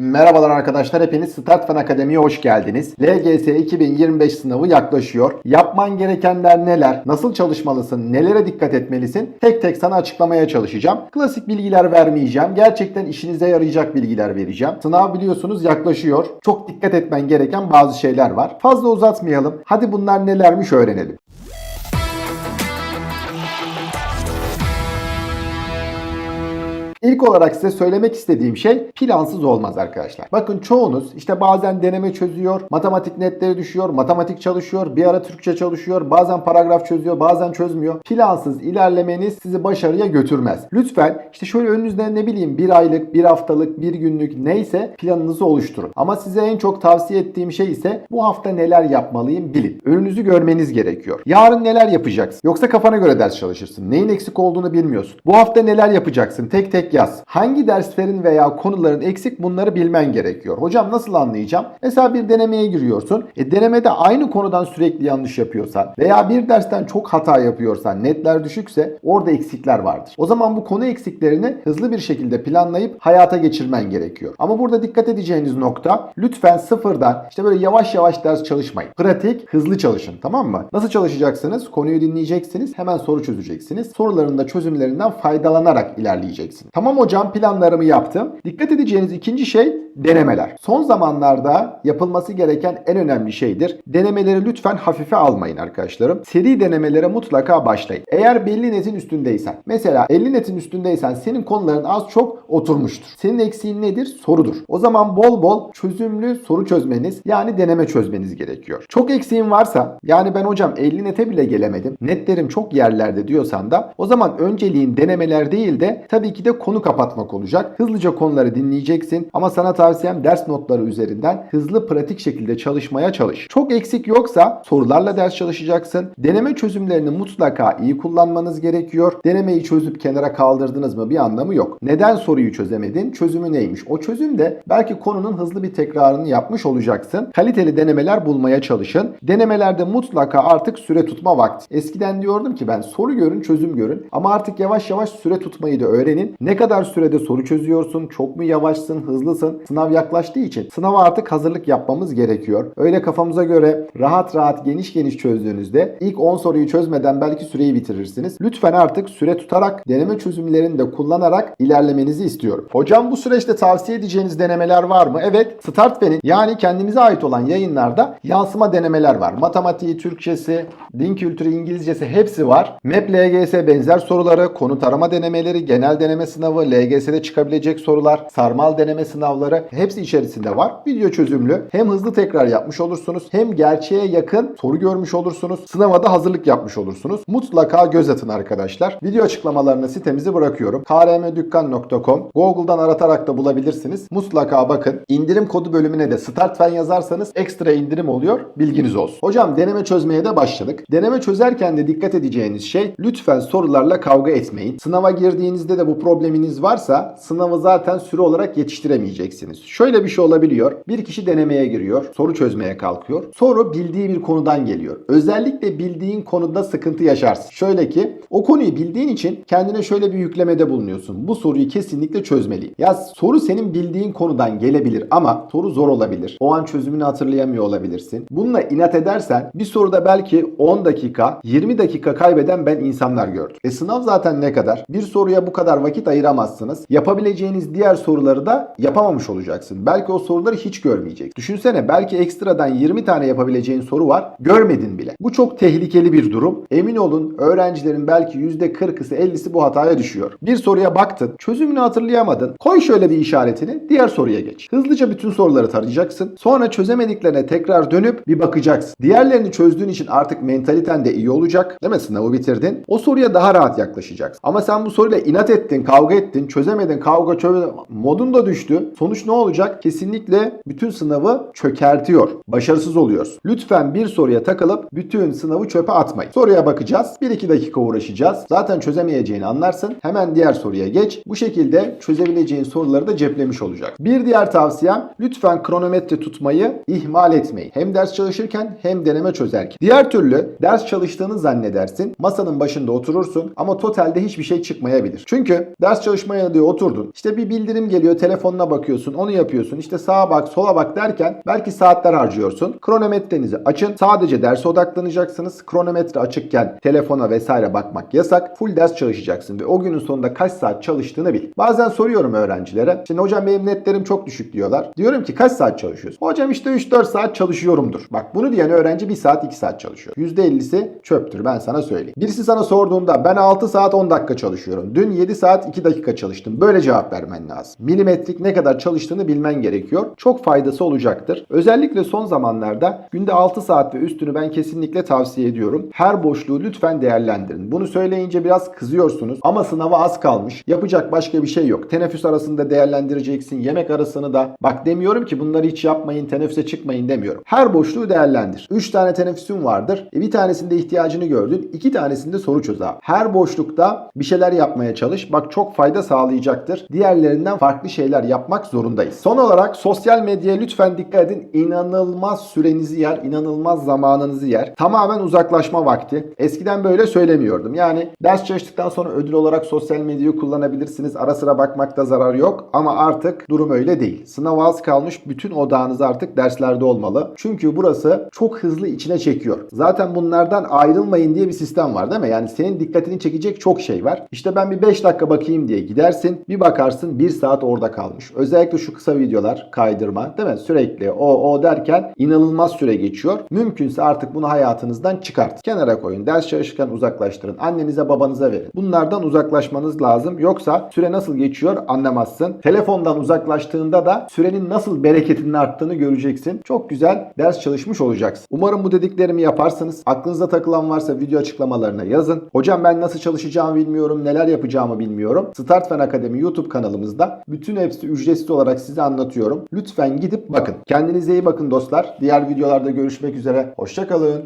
Merhabalar arkadaşlar hepiniz Start Fen Akademi'ye hoş geldiniz. LGS 2025 sınavı yaklaşıyor. Yapman gerekenler neler? Nasıl çalışmalısın? Nelere dikkat etmelisin? Tek tek sana açıklamaya çalışacağım. Klasik bilgiler vermeyeceğim. Gerçekten işinize yarayacak bilgiler vereceğim. Sınav biliyorsunuz yaklaşıyor. Çok dikkat etmen gereken bazı şeyler var. Fazla uzatmayalım. Hadi bunlar nelermiş öğrenelim. İlk olarak size söylemek istediğim şey plansız olmaz arkadaşlar. Bakın çoğunuz işte bazen deneme çözüyor, matematik netleri düşüyor, matematik çalışıyor, bir ara Türkçe çalışıyor, bazen paragraf çözüyor, bazen çözmüyor. Plansız ilerlemeniz sizi başarıya götürmez. Lütfen işte şöyle önünüzde ne bileyim bir aylık, bir haftalık, bir günlük neyse planınızı oluşturun. Ama size en çok tavsiye ettiğim şey ise bu hafta neler yapmalıyım bilin. Önünüzü görmeniz gerekiyor. Yarın neler yapacaksın? Yoksa kafana göre ders çalışırsın. Neyin eksik olduğunu bilmiyorsun. Bu hafta neler yapacaksın? Tek tek yaz. Hangi derslerin veya konuların eksik bunları bilmen gerekiyor. Hocam nasıl anlayacağım? Mesela bir denemeye giriyorsun. E denemede aynı konudan sürekli yanlış yapıyorsan veya bir dersten çok hata yapıyorsan, netler düşükse orada eksikler vardır. O zaman bu konu eksiklerini hızlı bir şekilde planlayıp hayata geçirmen gerekiyor. Ama burada dikkat edeceğiniz nokta lütfen sıfırdan işte böyle yavaş yavaş ders çalışmayın. Pratik, hızlı çalışın tamam mı? Nasıl çalışacaksınız? Konuyu dinleyeceksiniz. Hemen soru çözeceksiniz. Soruların da çözümlerinden faydalanarak ilerleyeceksiniz. Tamam hocam planlarımı yaptım. Dikkat edeceğiniz ikinci şey denemeler. Son zamanlarda yapılması gereken en önemli şeydir. Denemeleri lütfen hafife almayın arkadaşlarım. Seri denemelere mutlaka başlayın. Eğer belli netin üstündeysen, mesela 50 netin üstündeysen senin konuların az çok oturmuştur. Senin eksiğin nedir? Sorudur. O zaman bol bol çözümlü soru çözmeniz yani deneme çözmeniz gerekiyor. Çok eksiğin varsa yani ben hocam 50 nete bile gelemedim. Netlerim çok yerlerde diyorsan da o zaman önceliğin denemeler değil de tabii ki de konu kapatmak olacak. Hızlıca konuları dinleyeceksin ama sana tavsiyem ders notları üzerinden hızlı pratik şekilde çalışmaya çalış. Çok eksik yoksa sorularla ders çalışacaksın. Deneme çözümlerini mutlaka iyi kullanmanız gerekiyor. Denemeyi çözüp kenara kaldırdınız mı bir anlamı yok. Neden soruyu çözemedin? Çözümü neymiş? O çözüm de belki konunun hızlı bir tekrarını yapmış olacaksın. Kaliteli denemeler bulmaya çalışın. Denemelerde mutlaka artık süre tutma vakti. Eskiden diyordum ki ben soru görün, çözüm görün. Ama artık yavaş yavaş süre tutmayı da öğrenin. Ne kadar sürede soru çözüyorsun? Çok mu yavaşsın, hızlısın? Sınav yaklaştığı için sınava artık hazırlık yapmamız gerekiyor. Öyle kafamıza göre rahat rahat geniş geniş çözdüğünüzde ilk 10 soruyu çözmeden belki süreyi bitirirsiniz. Lütfen artık süre tutarak deneme çözümlerini de kullanarak ilerlemenizi istiyorum. Hocam bu süreçte tavsiye edeceğiniz denemeler var mı? Evet. Startfe'nin yani kendimize ait olan yayınlarda yansıma denemeler var. Matematiği, Türkçesi, din kültürü, İngilizcesi hepsi var. MEP, LGS benzer soruları, konu tarama denemeleri, genel deneme sınavı, LGS'de çıkabilecek sorular, sarmal deneme sınavları hepsi içerisinde var. Video çözümlü. Hem hızlı tekrar yapmış olursunuz hem gerçeğe yakın soru görmüş olursunuz. Sınava hazırlık yapmış olursunuz. Mutlaka göz atın arkadaşlar. Video açıklamalarına sitemizi bırakıyorum. krmdükkan.com Google'dan aratarak da bulabilirsiniz. Mutlaka bakın. İndirim kodu bölümüne de StartFen yazarsanız ekstra indirim oluyor. Bilginiz olsun. Hocam deneme çözmeye de başladık. Deneme çözerken de dikkat edeceğiniz şey lütfen sorularla kavga etmeyin. Sınava girdiğinizde de bu probleminiz varsa sınavı zaten süre olarak yetiştiremeyeceksiniz. Şöyle bir şey olabiliyor. Bir kişi denemeye giriyor. Soru çözmeye kalkıyor. Soru bildiği bir konudan geliyor. Özellikle bildiğin konuda sıkıntı yaşarsın. Şöyle ki o konuyu bildiğin için kendine şöyle bir yüklemede bulunuyorsun. Bu soruyu kesinlikle çözmeliyim. Ya soru senin bildiğin konudan gelebilir ama soru zor olabilir. O an çözümünü hatırlayamıyor olabilirsin. Bununla inat edersen bir soruda belki 10 dakika, 20 dakika kaybeden ben insanlar gördüm. E sınav zaten ne kadar? Bir soruya bu kadar vakit ayıramazsınız. Yapabileceğiniz diğer soruları da yapamamış olacaksın. Belki o soruları hiç görmeyecek. Düşünsene belki ekstradan 20 tane yapabileceğin soru var. Görmedin bile. Bu çok tehlikeli bir durum. Emin olun öğrencilerin belki %40'ısı 50'si bu hataya düşüyor. Bir soruya baktın, çözümünü hatırlayamadın. Koy şöyle bir işaretini, diğer soruya geç. Hızlıca bütün soruları tarayacaksın. Sonra çözemediklerine tekrar dönüp bir bakacaksın. Diğerlerini çözdüğün için artık mentaliten de iyi olacak. Değil mi? Sınavı bitirdin. O soruya daha rahat yaklaşacaksın. Ama sen bu soruyla inat ettin, kavga ettin, çözemedin, kavga çözemedin. Modun da düştü. Sonuç ne olacak? Kesinlikle bütün sınavı çökertiyor. Başarısız oluyorsun. Lütfen bir soruya takılıp bütün sınavı çöpe atmayın. Soruya bakacağız. 1-2 dakika uğraşacağız. Zaten çözemeyeceğini anlarsın. Hemen diğer soruya geç. Bu şekilde çözebileceğin soruları da ceplemiş olacak. Bir diğer tavsiyem lütfen kronometre tutmayı ihmal etmeyin. Hem ders çalışırken hem deneme çözerken. Diğer türlü ders çalıştığını zannedersin. Masanın başında oturursun ama totalde hiçbir şey çıkmayabilir. Çünkü ders çalışmaya diye oturdun. İşte bir bildirim geliyor telefonuna bakıyorsun onu yapıyorsun. İşte sağa bak, sola bak derken belki saatler harcıyorsun. Kronometrenizi açın. Sadece derse odaklanacaksınız. Kronometre açıkken telefona vesaire bakmak yasak. Full ders çalışacaksın ve o günün sonunda kaç saat çalıştığını bil. Bazen soruyorum öğrencilere. Şimdi hocam benim netlerim çok düşük diyorlar. Diyorum ki kaç saat çalışıyorsun? Hocam işte 3-4 saat çalışıyorumdur. Bak bunu diyen öğrenci 1 saat 2 saat çalışıyor. %50'si çöptür ben sana söyleyeyim. Birisi sana sorduğunda ben 6 saat 10 dakika çalışıyorum. Dün 7 saat 2 dakika çalıştım. Böyle cevap vermen lazım. Milimetrik ne kadar çalıştığını bilmen gerekiyor. Çok faydası olacaktır. Özellikle son zamanlarda günde 6 saat ve üstünü ben kesinlikle tavsiye ediyorum. Her boşluğu lütfen değerlendirin. Bunu söyleyince biraz kızıyorsunuz ama sınava az kalmış. Yapacak başka bir şey yok. Teneffüs arasında değerlendireceksin. Yemek arasını da. Bak demiyorum ki bunları hiç yapmayın, teneffüse çıkmayın demiyorum. Her boşluğu değerlendir. 3 tane teneffüsün vardır. E bir tanesinde ihtiyacını gördün. 2 tanesinde soru çöz abi. Her boşlukta bir şeyler yapmaya çalış. Bak çok fayda sağlayacaktır. Diğerlerinden farklı şeyler yapmak zorundayız. Son olarak sosyal medyaya lütfen dikkat edin. İnanılmaz sürenizi yer, inanılmaz zamanınızı yer. Tamamen uzaklaşma vakti. Eskiden böyle söylemiyordum. Yani ders çalıştıktan sonra ödül olarak sosyal medyayı kullanabilirsiniz. Ara sıra bakmakta zarar yok. Ama artık durum öyle değil. Sınava az kalmış bütün odağınız artık derslerde olmalı. Çünkü burası çok hızlı içine çekiyor. Zaten bunlardan ayrılmayın diye bir sistem var değil mi? Yani senin dikkatini çekecek çok şey var. İşte ben bir 5 dakika bakayım diye gidersin. Bir bakarsın 1 saat orada kalmış. Özellikle şu kısa videolar kaydırma değil mi? Sürekli o o derken inanılmaz süre geçiyor. Mümkünse artık bunu hayatınızdan çıkart. Kenara koyun. Ders çalışırken uzaklaştırın. Annenize babanıza verin. Bunlardan uzaklaşmanız lazım. Yoksa süre nasıl geçiyor anlamazsın. Telefondan uzaklaştığında da sürenin nasıl bereketinin arttığını göreceksin. Çok güzel ders çalışmış olacaksın. Umarım bu dediklerimi yaparsınız. Aklınıza takılan varsa video açıklamalarına yazın. Hocam ben nasıl çalışacağımı bilmiyorum, neler yapacağımı bilmiyorum. Start Fen Akademi YouTube kanalımızda bütün hepsi ücretsiz olarak size anlatıyorum. Lütfen gidip bakın. Kendinize iyi bakın dostlar. Diğer videolarda görüşmek üzere. Hoşçakalın.